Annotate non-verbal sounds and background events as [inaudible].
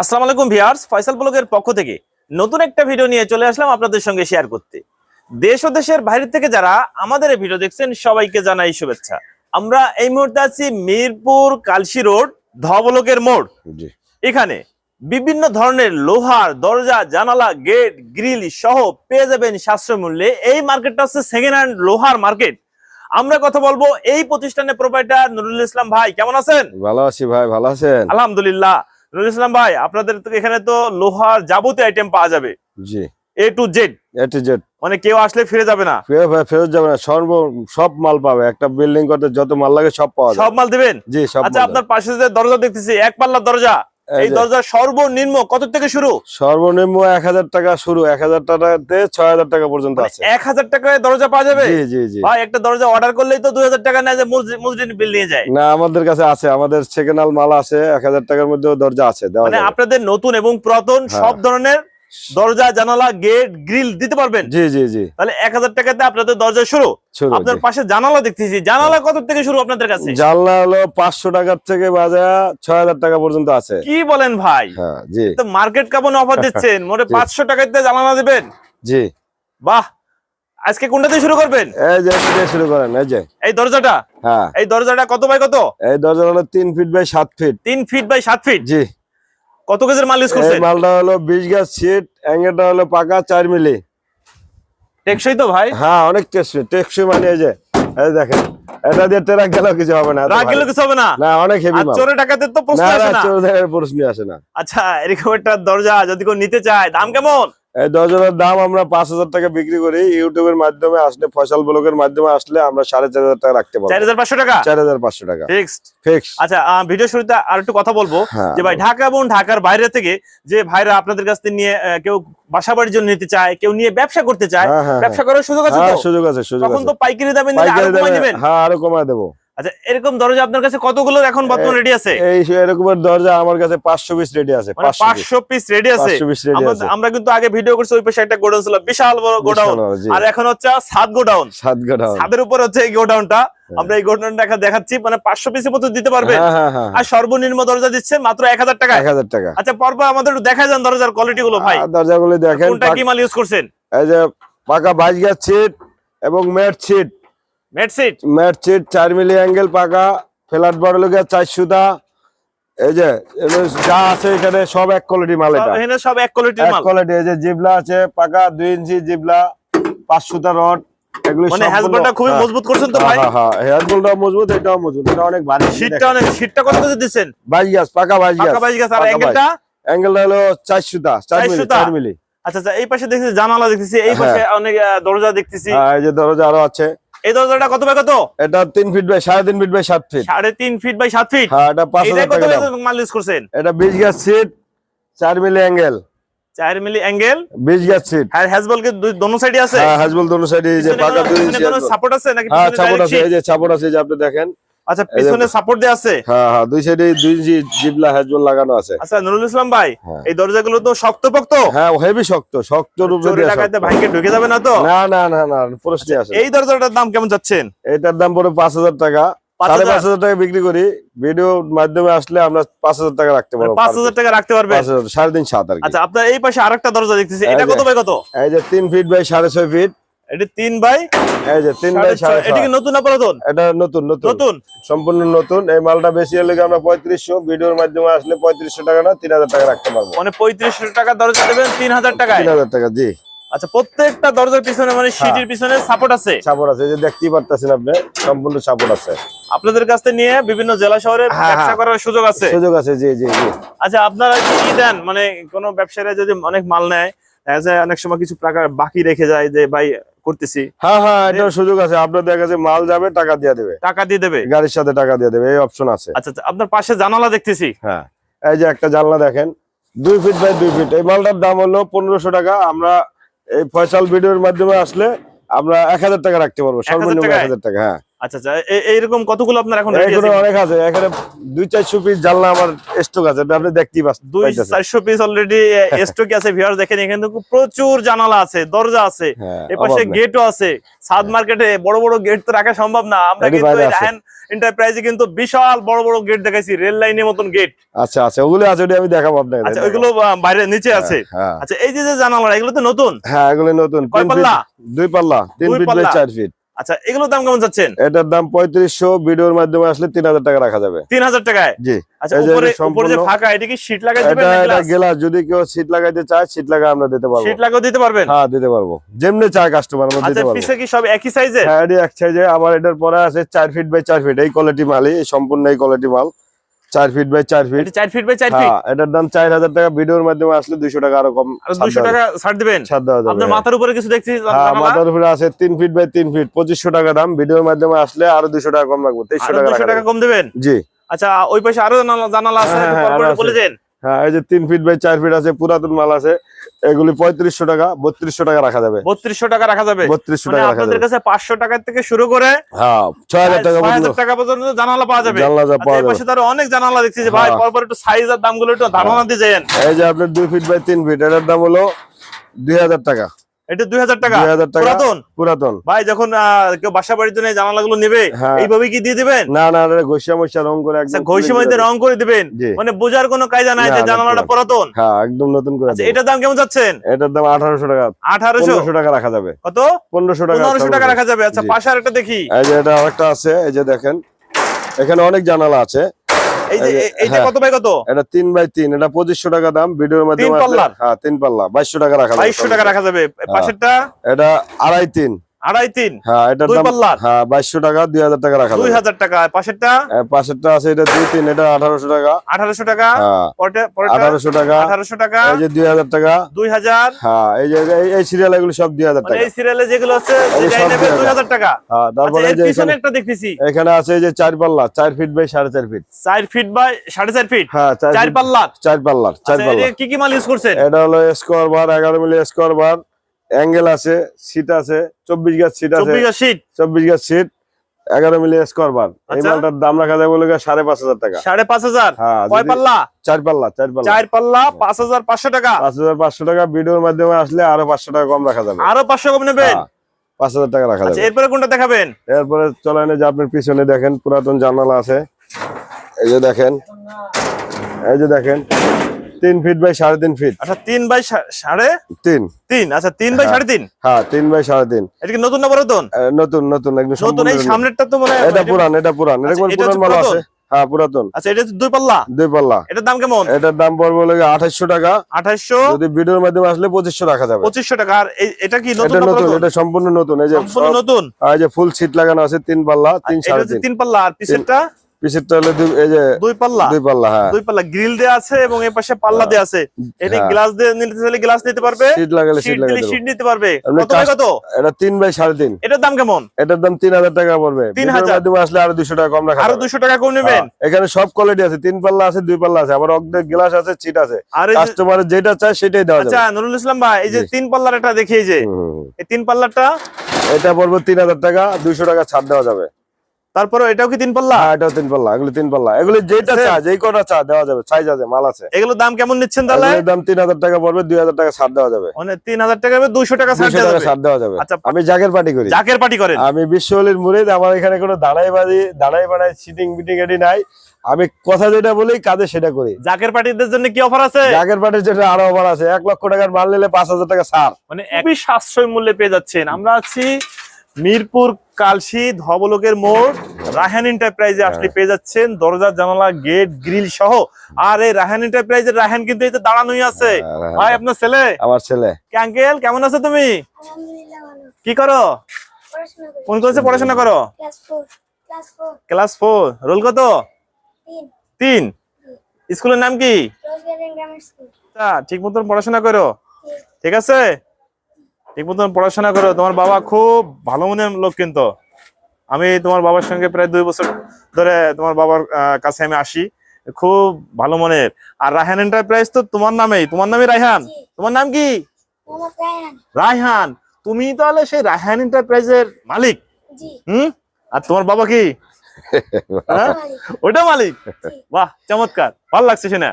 আসসালামু আলাইকুম ভিউয়ার্স ফয়সাল ব্লগের পক্ষ থেকে নতুন একটা ভিডিও নিয়ে চলে আসলাম আপনাদের সঙ্গে শেয়ার করতে। দেশ ও দেশের বাইরে থেকে যারা আমাদের এই ভিডিও দেখছেন সবাইকে জানাই শুভেচ্ছা। আমরা এই মুহূর্তে আছি মিরপুর কালশি রোড ধবলকের মোড়। জি। এখানে বিভিন্ন ধরনের লোহার দরজা জানালা গেট গ্রিল সহ পেয়ে যাবেন সাশ্রয় মূল্যে। এই মার্কেটটা হচ্ছে সেকেন্ড হ্যান্ড লোহার মার্কেট। আমরা কথা বলব এই প্রতিষ্ঠানের প্রোপাইটার নুরুল ইসলাম ভাই কেমন আছেন? ভালো আছি ভাই ভালো আছেন? আলহামদুলিল্লাহ। নুরুল ইসলাম ভাই আপনাদের এখানে তো লোহার যাবতীয় আইটেম পাওয়া যাবে। জি। A to Z A to Z মানে কেউ আসলে ফিরে যাবে না। ফেরত যাবে না সর্ব সব মাল পাবে। একটা বিল্ডিং করতে যত মাল লাগে সব পাওয়া সব মাল দিবেন? জি সব আচ্ছা আপনার পাশে যে দরজা দেখতেছি এক পাল্লা দরজা। এই দরজা সর্বনিম্ন কত থেকে শুরু? সর্বনিম্ন এক হাজার টাকা শুরু এক হাজার টাকাতে ছয় হাজার টাকা পর্যন্ত মানে আছে। এক হাজার টাকায় দরজা পাওয়া যাবে? জি জি জি। ভাই একটা দরজা অর্ডার করলেই তো দুই হাজার টাকা নেয় যে মসজিদ বিল নিয়ে যায়। না আমাদের কাছে আছে আমাদের সেকেন্ড মাল আছে এক হাজার টাকার মধ্যে দরজা আছে মানে আপনাদের নতুন এবং পুরাতন হ্যাঁ। সব ধরনের দরজা জানালা গেট গ্রিল দিতে পারবেন। জি জি জি। তাহলে এক হাজার টাকাতে আপনাদের দরজা শুরু। আপনার পাশে জানালা দেখতেছি। জানালা কত থেকে শুরু আপনাদের কাছে? জানলা হলো পাঁচশো টাকার থেকে বাজা ছয় হাজার টাকা পর্যন্ত আছে। কি বলেন ভাই? হ্যাঁ জি। তো মার্কেট কেমন অফার [laughs] দিচ্ছেন? মোটে পাঁচশো টাকাতে জানালা দিবেন? জি। বাহ! আজকে কোনটাতে শুরু করবেন? এই যে দিয়ে শুরু করেন এই যে। এই দরজাটা? হ্যাঁ। এই দরজাটা কত বাই কত? এই দরজা হলো তিন ফিট বাই সাত ফিট। তিন ফিট বাই সাত ফিট? জি। কত কেজির মাল ইউজ করছেন? মালটা হলো 20 গ্যাস সিট অ্যাঙ্গেলটা হলো পাকা 4 মিলি। টেকসই তো ভাই? হ্যাঁ অনেক টেকসই টেকসই মানে এই যে এই দেখেন এটা দিয়ে ট্রাক গেল কিছু হবে না ট্রাক গেল কিছু হবে না? না অনেক হেভি মাল। চোরে টাকাতে তো প্রশ্ন আসে না না। টাকার প্রশ্ন আসে না। আচ্ছা এরকম একটা দরজা যদি কেউ নিতে চায় দাম কেমন? এই দরজার দাম আমরা পাঁচ হাজার টাকা বিক্রি করি। ইউটিউবের মাধ্যমে আসলে ফসল ব্লগের মাধ্যমে আসলে আমরা সাড়ে চার হাজার টাকা রাখতে চার হাজার পাঁচশো টাকা? চার হাজার পাঁচশো টাকা। ফিক্সড? আচ্ছা ভিডিও শুরুতে আর একটু কথা বলব হ্যাঁ। যে ভাই ঢাকা এবং ঢাকার বাইরে থেকে যে ভাইরা আপনাদের কাছ থেকে নিয়ে কেউ বাসা বাড়ির জন্য নিতে চায় কেউ নিয়ে ব্যবসা করতে চায় হ্যাঁ হ্যাঁ ব্যবসা করার সুযোগ আছে সুযোগ আছে সুযোগ তখন তো পাইকারি আরও দামে হ্যাঁ আরও কমায় দেবো। আচ্ছা এরকম দরজা আপনার কাছে কতগুলো এখন বর্তমানে রেডি আছে? এই এরকমের দরজা আমার কাছে পাঁচশো পিস রেডি আছে মানে পাঁচশো পিস রেডি আছে? পাঁচশো পিস রেডি আমরা আছে। আমরা কিন্তু আগে ভিডিও করছি ওই পাশে একটা গোডাউন ছিল বিশাল বড় গোডাউন। আর এখন হচ্ছে সাত গোডাউন। সাত গাড়া ছাদের উপর হচ্ছে এই গোডাউনটা। আমরা এই গোডাউনটা এখন দেখাচ্ছি মানে পাঁচশো পিসের মতো দিতে পারবেন হ্যাঁ হ্যাঁ হ্যাঁ আর সর্বনিম্ন দরজা দিচ্ছে মাত্র এক হাজার টাকা। এক হাজার টাকা। আচ্ছা পরপর আমাদের একটু দেখা যান দরজার কোয়ালিটি গুলো ভাই। দরজাগুলি দেখেন কোনটা কি মাল ইউজ করছেন? এই যে পাকা বাইশ গাছ সিট এবং ম্যাট সিট চার মিলি অ্যাঙ্গেল পাকা ফ্ল্যাট বড় চার এই যে যা আছে এখানে সব এক কোয়ালিটি মাল এটা। এখানে সব এক কোয়ালিটির মাল। কোয়ালিটি এই যে জিবলা আছে পাকা দুই ইঞ্চি জিবলা পাঁচ সুতা রড এগুলো মানে হ্যাজবলটা খুবই হ্যাঁ, মজবুত করছেন তো ভাই? হ্যাঁ হ্যাঁ মজবুত এটাও মজবুত। এটা অনেক ভারী শীটটা অনেক শীটটা কত পাকা আর পাকা অ্যাঙ্গেলটা অ্যাঙ্গেলটা হলো চার সুতা মিলি। আচ্ছা আচ্ছা এই পাশে দেখতেছি জানালা দেখতেছি এই পাশে অনেক দরজা দেখতেছি। হ্যাঁ, এই যে দরজা আরও আছে। এই দরজাটা কত বাই কত? এটা তিন ফিট বাই সাড়ে তিন ফিট বাই সাত ফিট সাড়ে তিন ফিট বাই সাত ফিট হ্যাঁ এটা কত টাকা দাম। মাল ইউজ করছেন। এটা গাছ সিট চার মিলি অ্যাঙ্গেল মিলি অ্যাঙ্গেল গ্যাস সিট আর হ্যাজবল কি দুই দোনো সাইডে আছে? হ্যাঁ দোনো সাইডে এই যে পাকা দুই ইঞ্চি সাপোর্ট আছে নাকি হ্যাঁ পিছনে আছে এই যে চাপড় আছে এই যে আপনি দেখেন। আচ্ছা পিছনে সাপোর্ট দেওয়া আছে? হ্যাঁ হ্যাঁ দুই সাইডে দুই ইঞ্চি জিবলা লাগানো আছে। আচ্ছা নুরুল ইসলাম ভাই হ্যাঁ। এই দরজাগুলো তো শক্তপোক্ত? হ্যাঁ হেভি শক্ত শক্ত রূপে চোরে দিয়ে ভাইকে ঢুকে যাবে না তো? না না না না প্রশ্নই আসে না। এই দরজাটার দাম কেমন যাচ্ছেন? এটার দাম পড়ে পাঁচ হাজার টাকা। পাঁচ সাড়ে হাজার? পাঁচ হাজার? টাকা বিক্রি করি। ভিডিওর মাধ্যমে আসলে আমরা পাঁচ হাজার টাকা রাখতে পারব। পাঁচ হাজার টাকা রাখতে হাজার সাড়ে তিন সাত আর আচ্ছা আপনার এই পাশে আরেকটা দরজা দেখতেছি এটা কত। বাই কত? এই যে তিন ফিট বাই সাড়ে ছয় ফিট এটা বাই এই যে বাই কি নতুন এটা নতুন নতুন। নতুন? সম্পূর্ণ নতুন। এই মালটা বেশি হলে আমরা ভিডিওর মাধ্যমে আসলে পঁয়ত্রিশশো টাকা না তিন হাজার টাকা রাখতে পারব। মানে টাকা দরজা দেবেন টাকায়। টাকা জি। আচ্ছা প্রত্যেকটা দরজার পিছনে মানে সিটির পিছনে সাপোর্ট আছে? সাপোর্ট আছে যে দেখতেই পারতেছেন আপনি সম্পূর্ণ সাপোর্ট আছে। আপনাদের কাছ থেকে নিয়ে বিভিন্ন জেলা শহরে হ্যাঁ, ব্যবসা হ্যাঁ। করার সুযোগ আছে? সুযোগ আছে জি জি জি। আচ্ছা আপনারা কি দেন? মানে কোন ব্যবসায়ীরা যদি অনেক মাল নেয় অনেক সময় কিছু টাকা বাকি রেখে যায় যে ভাই করতেছি। হ্যাঁ হ্যাঁ এটা সুযোগ আছে। আপনার দেখা যাচ্ছে মাল যাবে টাকা দিয়ে দেবে। টাকা দিয়ে দেবে? গাড়ির সাথে টাকা দিয়ে দেবে এই অপশন আছে। আচ্ছা আচ্ছা, আপনার পাশে জানালা দেখতেছি। হ্যাঁ এই যে একটা জানলা দেখেন। দুই ফিট বাই দুই ফিট এই মালটার দাম হলো পনেরোশো টাকা। আমরা এই ফয়সাল ভিডিওর মাধ্যমে আসলে আমরা এক হাজার টাকা রাখতে পারব সর্বনিম্ন এক হাজার টাকা হ্যাঁ। আচ্ছা আচ্ছা এইরকম কতগুলো আপনার এখন আছে? অনেক আছে দুই চারশো পিস জানলা আমার স্টক আছে আপনি দেখতেই পাচ্ছেন দুই চারশো পিস অলরেডি স্টকে আছে ভিউয়ার দেখেন এখানে প্রচুর জানালা আছে দরজা আছে হ্যাঁ, এপাশে। গেটও আছে সাদ মার্কেটে বড় বড় গেট তো রাখা সম্ভব না আমরা কিন্তু বাইরে এই আছে। রায়হান এন্টারপ্রাইজে কিন্তু বিশাল বড় বড় গেট দেখাইছি রেল লাইনের মতন গেট আচ্ছা আচ্ছা ওগুলো আছে আমি দেখাবো আপনাকে আচ্ছা ওইগুলো বাইরে নিচে আছে হ্যাঁ আচ্ছা এই যে জানালা এগুলো তো নতুন হ্যাঁ এগুলো নতুন কয় পাল্লা? দুই পাল্লা তিন দুই ফিট পাল্লা। চার ফিট আচ্ছা এগুলোর দাম কেমন যাচ্ছেন? এটার দাম পঁয়ত্রিশশো ভিডিওর মাধ্যমে আসলে তিন হাজার টাকা রাখা যাবে। তিন হাজার টাকায়? জি। আচ্ছা উপরে এটা যে ফাঁকা এটা কি শীট লাগাই দিবেন গ্লাস যদি কেউ সিট লাগাইতে চায় লাগা আমরা দিতে পারব। শীট লাগাও দিতে পারবেন? হ্যাঁ দিতে পারব। যেমনি চায় কাস্টমার আমরা আচ্ছা দিতে পারব কি সব একই সাইজে হ্যাঁ এটি এক সাইজে আবার এটার পরে আছে চার ফিট বাই চার ফিট এই কোয়ালিটি মাল এই সম্পূর্ণ এই কোয়ালিটি মাল। চার ফিট বাই চার ফিট চার ফিট বাই চার ফিট হ্যাঁ এটার দাম চার হাজার টাকা ভিডিওর মাধ্যমে আসলে দুইশো টাকা আরও কম দুইশো টাকা ছাড় দিবেন। ছাড় দেওয়া যাবে হ্যাঁ। মাথার উপরে কিছু দেখছি হ্যাঁ। মাথার উপরে আছে তিন ফিট বাই তিন ফিট পঁচিশশো টাকা দাম ভিডিওর মাধ্যমে আসলে আরও দুশো টাকা কম রাখব তেইশশো টাকা। কম দিবেন জি আচ্ছা ওই পাশে আরও জানালা আছে। বলে দেন হ্যাঁ এই যে তিন ফিট বাই চার ফিট আছে পুরাতন মাল আছে। এগুলি পঁয়ত্রিশশো টাকা বত্রিশশো টাকা রাখা যাবে। বত্রিশশো টাকা রাখা যাবে? বত্রিশশো মানে টাকা রাখা যাবে। কাছে পাঁচশো টাকা থেকে শুরু করে হ্যাঁ ছয় হাজার টাকা পর্যন্ত। টাকা পর্যন্ত জানালা পাওয়া যাবে। জানলা আচ্ছা, পাওয়া যাবে। পাশে তার অনেক জানালা দেখছি যে ভাই হ্যাঁ। পরপর একটু সাইজ আর দামগুলো একটু ধারণা দিয়ে যান এই যে আপনার দুই ফিট বাই তিন ফিট এটার দাম হলো দুই হাজার টাকা। এটা দুই হাজার টাকা। পুরাতন? পুরাতন। ভাই যখন কেউ বাসা বাড়ির জন্য এই জানালাগুলো নেবে হ্যাঁ। এইভাবে কি দিয়ে দিবেন? না না ঘষিয়া রং করে আচ্ছা ঘষি মধ্যে রং করে দিবেন? মানে বোঝার কোনো কায়দা নাই যে জানালাটা পুরাতন। হ্যাঁ একদম নতুন করে আচ্ছা এটার দাম কেমন যাচ্ছেন? এটার দাম আঠারোশো টাকা। আঠারোশো? টাকা রাখা যাবে। কত? পনেরোশো টাকা পনেরোশো টাকা রাখা যাবে। আচ্ছা। পাশে দেখি। এই যে এটা আরেকটা আছে এই যে দেখেন এখানে অনেক জানালা আছে। এই যে এইটা হ্যাঁ। কত বাই কত? এটা তিন বাই তিন এটা পঁচিশশো টাকা দাম ভিডিওর মাধ্যমে তিন হ্যাঁ তিন পাল্লা টাকা রাখা যাবে টাকা রাখা যাবে। পাশেরটা? এটা আড়াই তিন। আড়াই তিন। হ্যাঁ দাম হ্যাঁ বাইশশো টাকা দুই হাজার টাকা রাখা দুই হাজার টাকা পাশেরটা? পাশেরটা আছে এটা দুই তিন এটা আঠারোশো টাকা। আঠারোশো টাকা। হ্যাঁ আঠারোশো টাকা। আঠারোশো টাকা। এই যে দুই হাজার টাকা। দুই হাজার। হ্যাঁ এই যে এই- এই সিরিয়াল এগুলো সব দুই হাজার মানে টাকা। এই সিরিয়ালে যেগুলো আছে এই দুই হাজার। টাকা। হ্যাঁ আচ্ছা তারপরে এই যে এখানে একটা দেখতেছি। এখানে আছে এই যে চার পাল্লা চার ফিট বাই সাড়ে চার ফিট চার ফিট বাই সাড়ে চার ফিট হ্যাঁ চার পাল্লা চার পাল্লার চার আচ্ছা, পাল্লা কি কি মাল ইউজ করছেন? এটা হলো স্কোয়ার বার এগারো মিলি স্কোয়ার বার অ্যাঙ্গেল আছে সিট আছে চব্বিশ গাছ সিট আছে চব্বিশ গাছ সিট এগারো মিলি স্কোয়ার বার। এই আচ্ছা। মালটার দাম রাখা যায় বলে সাড়ে পাঁচ হাজার টাকা। সাড়ে পাঁচ হাজার? হ্যাঁ কয় পাল্লা? চার পাল্লা চার পাল্লা। চার পাল্লা পাঁচ হাজার পাঁচশো টাকা। পাঁচ হাজার পাঁচশো টাকা ভিডিওর মাধ্যমে আসলে আরও পাঁচশো টাকা কম রাখা যাবে। আরও পাঁচশো কম নেবেন? হ্যাঁ, পাঁচ হাজার টাকা রাখা আচ্ছা যাবে। এরপরে কোনটা দেখাবেন? এরপরে চলেন যে আপনার পিছনে দেখেন পুরাতন জানালা আছে। এই যে দেখেন এই যে দেখেন তিন ফিট বাই সাড়ে তিন ফিট আচ্ছা তিন বাই সাড়ে তিন। তিন। আচ্ছা তিন বাই হ্যাঁ। সাড়ে তিন? হ্যাঁ তিন বাই সাড়ে তিন। এটা কি নতুন না পুরাতন? নতুন নতুন একদম নতুন এই সামনেরটা তো মনে হয় এটা পুরান এটা পুরান। আচ্ছা, এটা পুরান মাল? আছে? হ্যাঁ পুরাতন। আচ্ছা এটা দুই পাল্লা? দুই পাল্লা। এটার দাম কেমন? এটার দাম পড়বে হলো আঠাশশো টাকা। আঠাইশো যদি ভিডিওর মাধ্যমে আসলে পঁচিশশো রাখা যাবে। পঁচিশশো টাকা। আর এটা কি নতুন এটা নতুন এটা সম্পূর্ণ নতুন। এই যে নতুন? এই যে ফুল সিট লাগানো আছে তিন পাল্লা তিন সাড়ে তিন। পাল্লা। আর পিছেরটা পিছেরটা হলো এই যে দুই পাল্লা? দুই পাল্লা হ্যাঁ। দুই পাল্লা গ্রিল দেওয়া আছে এবং এই পাশে পাল্লা দেওয়া আছে। এটা হ্যাঁ। গ্লাস দিয়ে নিতে চাইলে গ্লাস নিতে পারবে। সিট লাগালে সিট লাগাই দিলে নিতে পারবে। কত কত? এটা বাই এটার দাম কেমন? এটার দাম তিন হাজার টাকা পড়বে। আসলে আরও টাকা কম রাখা আরও যাবে। দুশো টাকা কম নেবেন। হ্যাঁ, এখানে সব কোয়ালিটি আছে। তিন পাল্লা আছে দুই পাল্লা আছে। আবার অর্ধেক গ্লাস আছে সিট আছে। কাস্টমারের যেটা চায় সেটাই দেওয়া আচ্ছা যাবে। নুরুল ইসলাম ভাই এই যে তিন পাল্লার একটা দেখি এই যে। এই তিন পাল্লারটা এটা পড়বে তিন হাজার টাকা দুইশো টাকা ছাড় দেওয়া যাবে। তারপরে এটাও কি তিন পাল্লা? হ্যাঁ এটাও তিন পাল্লা এগুলো তিন পাল্লা। এগুলো যেটা Same. চা যেই কটা চা দেওয়া যাবে সাইজ আছে মাল আছে। এগুলোর দাম কেমন নিচ্ছেন তাহলে? এগুলোর দাম তিন হাজার টাকা পড়বে দুই হাজার টাকা ছাড় দেওয়া যাবে। মানে তিন হাজার টাকা দুইশো টাকা ছাড় দেওয়া যাবে। ছাড় দেওয়া যাবে। আচ্ছা, আমি জাকের পার্টি করি। জাকের পার্টি করেন। আমি বিশ্বহলির মুরিদ আমার এখানে কোনো দাঁড়াই বাজি দাঁড়াই বাড়াই সিটিং বিটিং এটি নাই। আমি কথা যেটা বলি কাজে সেটা করি। জাকের পার্টিদের জন্য কি অফার আছে? জাকের পার্টির জন্য আরও অফার আছে। এক লক্ষ টাকার মাল নিলে পাঁচ হাজার টাকা ছাড়। মানে খুবই সাশ্রয় মূল্যে পেয়ে যাচ্ছেন। আমরা আছি মিরপুর কালশি ধবলকের মোড় রাহান এন্টারপ্রাইজে আসলে পেয়ে যাচ্ছেন। দরজা জানালা গেট গ্রিল সহ। আর এই রাহান এন্টারপ্রাইজের রাহান কিন্তু এই তো দাঁড়ানোই আছে। হ্যাঁ, ভাই আপনার ছেলে? আমার ছেলে। কি আঙ্কেল কেমন আছো তুমি? কি করো? কোন ক্লাসে পড়াশোনা করো? ক্লাস ফোর রোল কত? তিন। স্কুলের নাম কি? রোজ গ্রামার স্কুল আচ্ছা, ঠিক মতন পড়াশোনা করো। ঠিক আছে? ঠিক মতন পড়াশোনা করো তোমার বাবা খুব ভালো মনের লোক কিন্তু। আমি তোমার বাবার সঙ্গে প্রায় দুই বছর ধরে তোমার বাবার কাছে আমি আসি খুব ভালো মনের। আর রায়হান এন্টারপ্রাইজ তো তোমার নামেই তোমার নামই রায়হান। তোমার নাম কি? রায়হান। তুমি তাহলে সেই রায়হান এন্টারপ্রাইজের মালিক? হুম? আর তোমার বাবা কি? [laughs] হ্যাঁ? ওটা মালিক। বাহ চমৎকার। ভালো লাগছে শুনে।